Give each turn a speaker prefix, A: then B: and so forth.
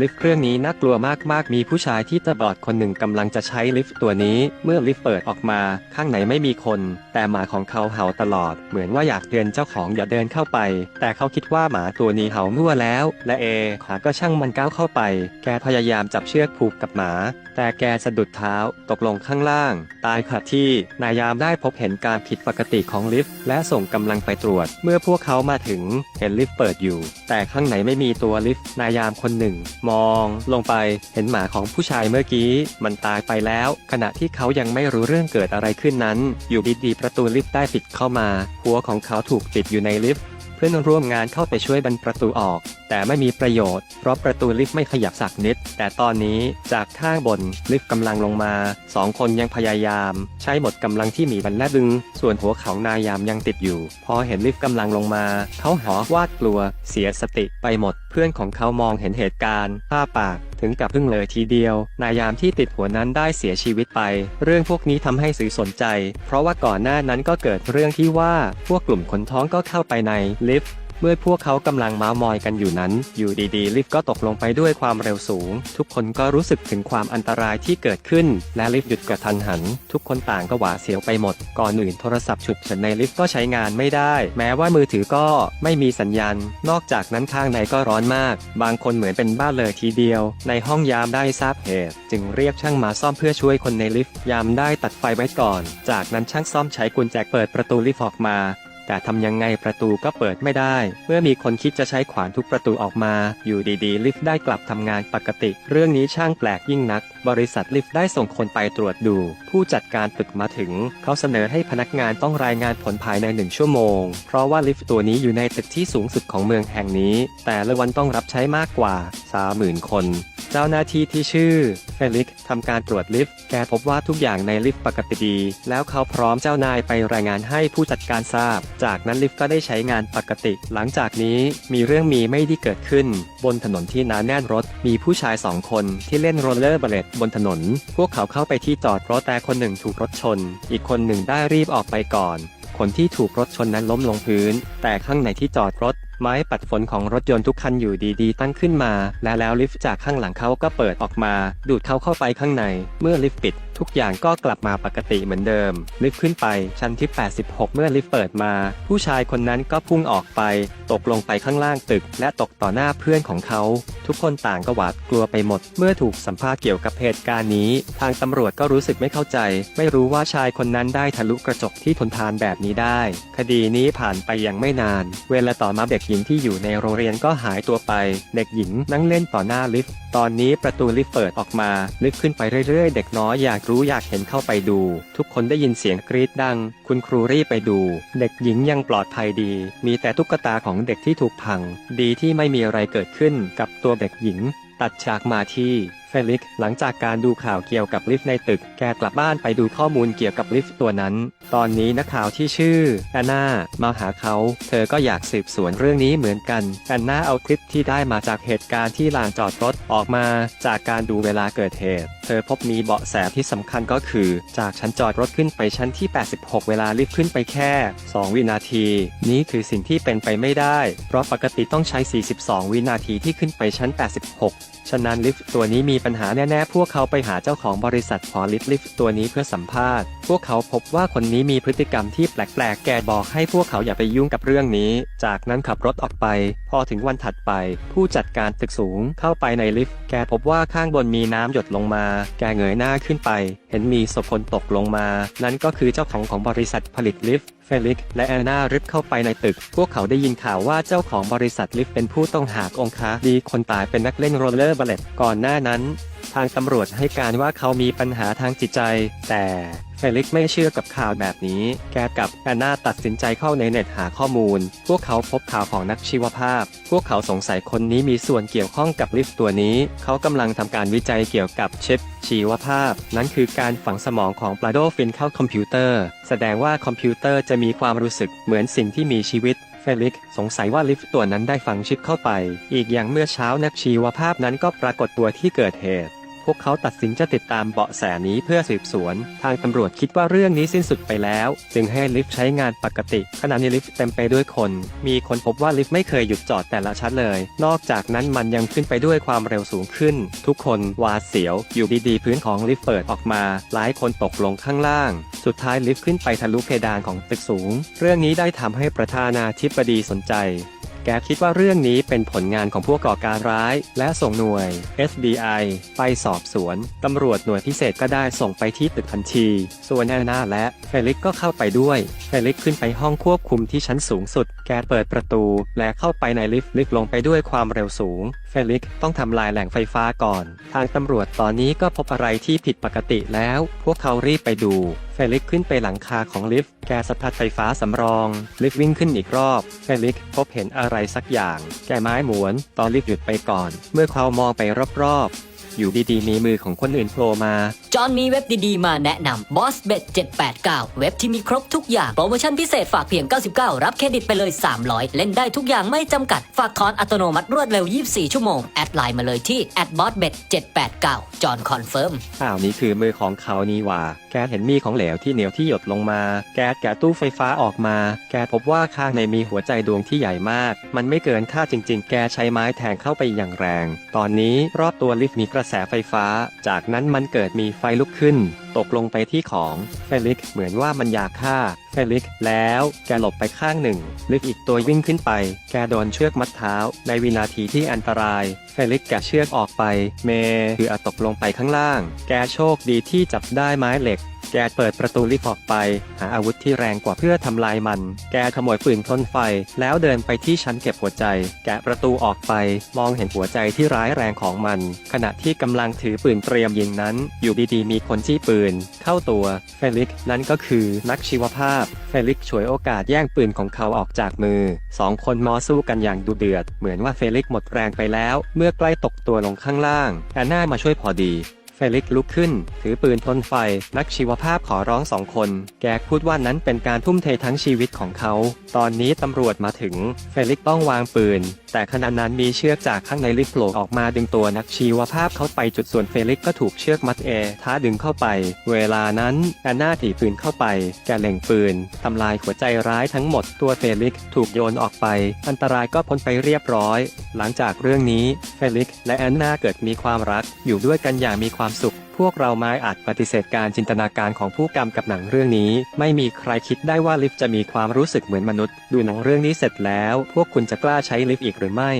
A: ลิฟต์เครื่องนี้น่ากลัวมากๆ มีผู้ชายที่ตาบอดคนหนึ่งกำลังจะใช้ลิฟต์ตัวนี้ เมื่อลิฟต์เปิดออกมา ข้างในไม่มีคน แต่หมาของเขาเห่าตลอด เหมือนว่าอยากเตือนเจ้าของอย่าเดินเข้าไป แต่เขาคิดว่าหมาตัวนี้เห่ามั่วแล้ว และเอขาก็ช่างมันก้าวเข้าไป แกพยายามจับเชือกผูกกับหมา แต่แกสะดุดเท้า ตกลงข้างล่าง ตายค่ะที่ นายามได้พบเห็นการผิดปกติของลิฟต์ และส่งกำลังไปตรวจ เมื่อพวกเขามาถึง เห็นลิฟต์เปิดอยู่ แต่ข้างในไม่มีตัวลิฟต์ นายามคนหนึ่งมองลงไปเห็นหมาของผู้ชายเมื่อกี้ มันตายไปแล้ว ขณะที่เขายังไม่รู้เรื่องเกิดอะไรขึ้นนั้น อยู่ดีๆประตูลิฟต์ได้ปิดเข้ามา หัวของเขาถูกติดอยู่ในลิฟต์ พื่อนร่วมงานเข้าไปช่วยบันประตูออก แต่ไม่มีประโยชน์ เพราะประตูลิฟต์ไม่ขยับสักนิด แต่ตอนนี้จากข้างบนลิฟต์กำลังลงมาสองคนยังพยายาม ใช้หมดกำลังที่มีบันและดึง ส่วนหัวเของนายามยังติดอยู่ พอเห็นลิฟต์กำลังลงมา เขาหอวาดกลัว เสียสติไปหมด เพื่อนของเขามองเห็นเหตุการณ์ป้าปากถึงกับพึ่งเลยทีเดียว นายามที่ติดหัวนั้นได้เสียชีวิตไป เรื่องพวกนี้ทำให้สื่อสนใจ เพราะว่าก่อนหน้านั้นก็เกิดเรื่องที่ว่าพวกกลุ่มคนท้องก็เข้าไปในลิฟต์เมื่อพวกเขากำลังเมามอยกันอยู่นั้น อยู่ดีๆ ลิฟต์ก็ตกลงไปด้วยความเร็วสูง ทุกคนก็รู้สึกถึงความอันตรายที่เกิดขึ้น และลิฟต์หยุดกระทันหัน ทุกคนต่างก็หวาดเสียวไปหมด ก่อนอื่นโทรศัพท์ฉุกเฉินในลิฟต์ก็ใช้งานไม่ได้ แม้ว่ามือถือก็ไม่มีสัญญาณ นอกจากนั้นข้างในก็ร้อนมาก บางคนเหมือนเป็นบ้าเลยทีเดียว ในห้องยามได้ทราบเหตุ จึงเรียกช่างมาซ่อมเพื่อช่วยคนในลิฟต์ ยามได้ตัดไฟไว้ก่อน จากนั้นช่างซ่อมใช้กุญแจเปิดประตูลิฟต์ออกมา แต่ทำยังไงประตูก็เปิดไม่ได้ เมื่อมีคนคิดจะใช้ขวานทุบประตูออกมา อยู่ดีๆ ลิฟต์ได้กลับทำงานปกติ เรื่องนี้ช่างแปลกยิ่งนัก บริษัทลิฟต์ได้ส่งคนไปตรวจดู ผู้จัดการตึกมาถึง เขาเสนอให้พนักงานต้องรายงานผลภายในหนึ่งชั่วโมง เพราะว่าลิฟต์ตัวนี้อยู่ในตึกที่สูงสุดของเมืองแห่งนี้ แต่ละวันต้องรับใช้มากกว่า 30,000 คน เจ้าหน้าที่ที่ชื่อ ฟลิกทำการตรวจลิฟต์แกพบว่าทุกอย่างในลิฟต์ปกติดี แล้วเขาพร้อมเจ้านายไปรายงานให้ผู้จัดการทราบ จากนั้นลิฟต์ก็ได้ใช้งานปกติ หลังจากนี้มีเรื่องมีไม่ดีเกิดขึ้น บนถนนที่หนาแน่นรถ มีผู้ชายสองคนที่เล่นโรลเลอร์เบลดบนถนน พวกเขาเข้าไปที่จอดรถแต่คนหนึ่งถูกรถชน อีกคนหนึ่งได้รีบออกไปก่อน คนที่ถูกรถชนนั้นล้มลงพื้น แต่ข้างในที่จอดรถ ไม้ปัดฝนของรถยนต์ทุกคันอยู่ดีๆ ตั้งขึ้นมา และแล้วลิฟต์จากข้างหลังเขาก็เปิดออกมา ดูดเขาเข้าไปข้างใน เมื่อลิฟต์ปิด ทุกอย่างก็กลับมาปกติเหมือนเดิม ลิฟต์ขึ้นไปชั้นที่ 86 เมื่อลิฟต์เปิดมา ผู้ชายคนนั้นก็พุ่งออกไป ตกลงไปข้างล่างตึก และตกต่อหน้าเพื่อนของเขา ทุกคนต่างก็หวาดกลัวไปหมด เมื่อถูกสัมภาษณ์เกี่ยวกับเหตุการณ์นี้ ทางตำรวจก็รู้สึกไม่เข้าใจ ไม่รู้ว่าชายคนนั้นได้ทะลุกระจกที่ทนทานแบบนี้ได้ คดีนี้ผ่านไปยังไม่นาน เวลาต่อมาเด็กหญิงที่อยู่ในโรงเรียนก็หายตัวไป เด็กหญิงนั่งเล่นต่อหน้าลิฟต์ ตอนนี้ประตูลิฟต์เปิดออกมา ลิฟต์ขึ้นไปเรื่อยๆ เด็กน้อยอยากรู้อยากเห็นเข้าไปดู ทุกคนได้ยินเสียงกรีดดัง คุณครูรีบไปดู เด็กหญิงยังปลอดภัยดี มีแต่ตุ๊กตาของเด็กที่ถูกพัง ดีที่ไม่มีอะไรเกิดขึ้นกับตัวเด็กหญิง ตัดฉากมาที่เฟลิกซ์หลังจากการดูข่าวเกี่ยวกับลิฟต์ในตึก แกกลับบ้านไปดูข้อมูลเกี่ยวกับลิฟต์ตัวนั้น ตอนนี้นักข่าวที่ชื่อแอนนามาหาเขา เธอก็อยากสืบสวนเรื่องนี้เหมือนกัน แอนนาเอาคลิปที่ได้มาจากเหตุการณ์ที่ลานจอดรถออกมา จากการดูเวลาเกิดเหตุเธอพบมีเบาะแสที่สำคัญก็คือ จากชั้นจอดรถขึ้นไปชั้นที่ 86 เวลาลิฟต์ขึ้นไปแค่ 2 วินาที นี้คือสิ่งที่เป็นไปไม่ได้ เพราะปกติต้องใช้ 42 วินาทีที่ขึ้นไปชั้น 86 ฉะนั้นลิฟต์ตัวนี้มีปัญหาแน่ๆ พวกเขาไปหาเจ้าของบริษัทขอลิฟต์ลิฟต์ตัวนี้เพื่อสัมภาษณ์ พวกเขาพบว่าคนนี้มีพฤติกรรมที่แปลกๆ แกบอกให้พวกเขาอย่าไปยุ่งกับเรื่องนี้ จากนั้นขับรถออกไป พอถึงวันถัดไป ผู้จัดการตึกสูงเข้าไปในลิฟต์ แกพบว่าข้างบนมีน้ำหยดลงมาแกเงยหน้าขึ้นไป เห็นมีศพคนตกลงมา นั่นก็คือเจ้าของของบริษัทผลิตลิฟต์เฟลิกซ์และแอนนาริบเข้าไปในตึก พวกเขาได้ยินข่าวว่าเจ้าของบริษัทลิฟต์เป็นผู้ต้องหาองคาดีคนตายเป็นนักเล่นโรลเลอร์บัลเลตก่อนหน้านั้น ทางตำรวจให้การว่าเขามีปัญหาทางจิตใจ แต่ เฟลิกซ์ไม่เชื่อกับข่าวแบบนี้ แกกับแอนนาตัดสินใจเข้าในเน็ตหาข้อมูล พวกเขาพบข่าวของนักชีวภาพ พวกเขาสงสัยคนนี้มีส่วนเกี่ยวข้องกับลิฟต์ตัวนี้ เขากำลังทำการวิจัยเกี่ยวกับชิปชีวภาพ นั่นคือการฝังสมองของปลาโดฟินเข้าคอมพิวเตอร์ แสดงว่าคอมพิวเตอร์จะมีความรู้สึกเหมือนสิ่งที่มีชีวิตเฟลิกซ์สงสัยว่าลิฟต์ตัวนั้นได้ฝังชิปเข้าไป อีกอย่างเมื่อเช้านักชีวภาพนั้นก็ปรากฏตัวที่เกิดเหตุ พวกเขาตัดสินจะติดตามเบาะแสนี้เพื่อสืบสวน ทางตำรวจคิดว่าเรื่องนี้สิ้นสุดไปแล้ว จึงให้ลิฟต์ใช้งานปกติ ขณะนี้ลิฟต์เต็มไปด้วยคน มีคนพบว่าลิฟต์ไม่เคยหยุดจอดแต่ละชั้นเลย นอกจากนั้นมันยังขึ้นไปด้วยความเร็วสูงขึ้น ทุกคนหวาดเสียว อยู่ดีๆ พื้นของลิฟต์เปิดออกมา หลายคนตกลงข้างล่าง สุดท้ายลิฟต์ขึ้นไปทะลุเพดานของตึกสูง เรื่องนี้ได้ทำให้ประธานาธิบดีสนใจ แกคิดว่าเรื่องนี้เป็นผลงานของผู้ก่อการร้าย และส่งหน่วย FBI ไปสอบสวน ตำรวจหน่วยพิเศษก็ได้ส่งไปที่ตึกทันที ส่วนแอนนาและเฟลิกก็เข้าไปด้วย เฟลิกขึ้นไปห้องควบคุมที่ชั้นสูงสุด แกเปิดประตูและเข้าไปในลิฟต์ลิฟต์ลงไปด้วยความเร็วสูง เฟลิกต้องทำลายแหล่งไฟฟ้าก่อน ทางตำรวจตอนนี้ก็พบอะไรที่ผิดปกติแล้ว พวกเขารีบไปดู เฟลิกขึ้นไปหลังคาของลิฟต์แกสะพัดไฟฟ้าสำรอง ลิฟต์วิ่งขึ้นอีกรอบ เฟลิกพบเห็นอะไรสักอย่าง แกไม้หมุนตอนลิฟต์หยุดไปก่อน เมื่อเขามองไปรอบๆ อยู่ดีๆ มีมือของคนอื่นโผล่มา
B: จอห์นมีเว็บดีๆ มาแนะนำ Boss Bet 789 เว็บที่มีครบทุกอย่าง โปรโมชั่นพิเศษฝากเพียง 99 รับเครดิตไปเลย 300 เล่นได้ทุกอย่างไม่จำกัด ฝากถอนอัตโนมัติรวดเร็ว 24 ชั่วโมง แอดไลน์มาเลยที่ @bossbet 789จอห์นคอนเฟิร์ม
A: อ้าวนี่คือมือของเขานี่หว่า แกเห็นมีของเหลวที่เหนียวที่หยดลงมา แกะแกะตู้ไฟฟ้าออกมา แกพบว่าข้างในมีหัวใจดวงที่ใหญ่มาก มันไม่เกินค่าจริง ๆ แกใช้ไม้แทงเข้าไปอย่างแรง ตอนนี้รอบตัวลิฟต์มีกระระแสไฟฟ้า จากนั้นมันเกิดมีไฟลุกขึ้น ตกลงไปที่ของเฟลิกซ์เหมือนว่ามันอยากฆ่าเฟลิกซ์แล้วแกหลบไปข้างหนึ่งลิฟต์อีกตัววิ่งขึ้นไป แกโดนเชือกมัดเท้า ในวินาทีที่อันตรายเฟลิกซ์แกเชือกออกไป เมคืออาตกลงไปข้างล่าง แกโชคดีที่จับได้ไม้เหล็ก แกเปิดประตูลิฟต์ออกไป หาอาวุธที่แรงกว่าเพื่อทำลายมัน แกขโมยปืนทนไฟ แล้วเดินไปที่ชั้นเก็บหัวใจ แกะประตูออกไป มองเห็นหัวใจที่ร้ายแรงของมัน ขณะที่กำลังถือปืนเตรียมยิงนั้น อยู่ดีๆ มีคนจี้ปืน เข้าตัวเฟลิกซ์นั่นก็คือนักชีวภาพ เฟลิกฉวยโอกาสแย่งปืนของเขาออกจากมือสองคนมอสู้กันอย่างดุเดือด เหมือนว่าเฟลิกหมดแรงไปแล้ว เมื่อใกล้ตกตัวลงข้างล่างแอนนามาช่วยพอดี เฟลิกลุกขึ้น ถือปืนพ่นไฟ นักชีวภาพขอร้องสองคนแกพูดว่านั้นเป็นการทุ่มเททั้งชีวิตของเขา ตอนนี้ตำรวจมาถึง เฟลิกต้องวางปืน แต่ขณะนั้นมีเชือกจากข้างในลิฟต์โผล่ออกมาดึงตัวนักชีวภาพเขาไปจุดส่วนเฟลิกก็ถูกเชือกมัดเอท้าดึงเข้าไป เวลานั้นแอนนาถีบปืนเข้าไป แกเล็งปืนทำลายหัวใจร้ายทั้งหมดตัวเฟลิกถูกโยนออกไป อันตรายก็พ้นไปเรียบร้อย หลังจากเรื่องนี้เฟลิกและแอนนาเกิดมีความรักอยู่ด้วยกันอย่างมีความสุข พวกเราไม่อาจปฏิเสธการจินตนาการของผู้กำกับหนังเรื่องนี้ ไม่มีใครคิดได้ว่าลิฟต์จะมีความรู้สึกเหมือนมนุษย์ ดูหนังเรื่องนี้เสร็จแล้ว พวกคุณจะกล้าใช้ลิฟต์อีกหรือไม่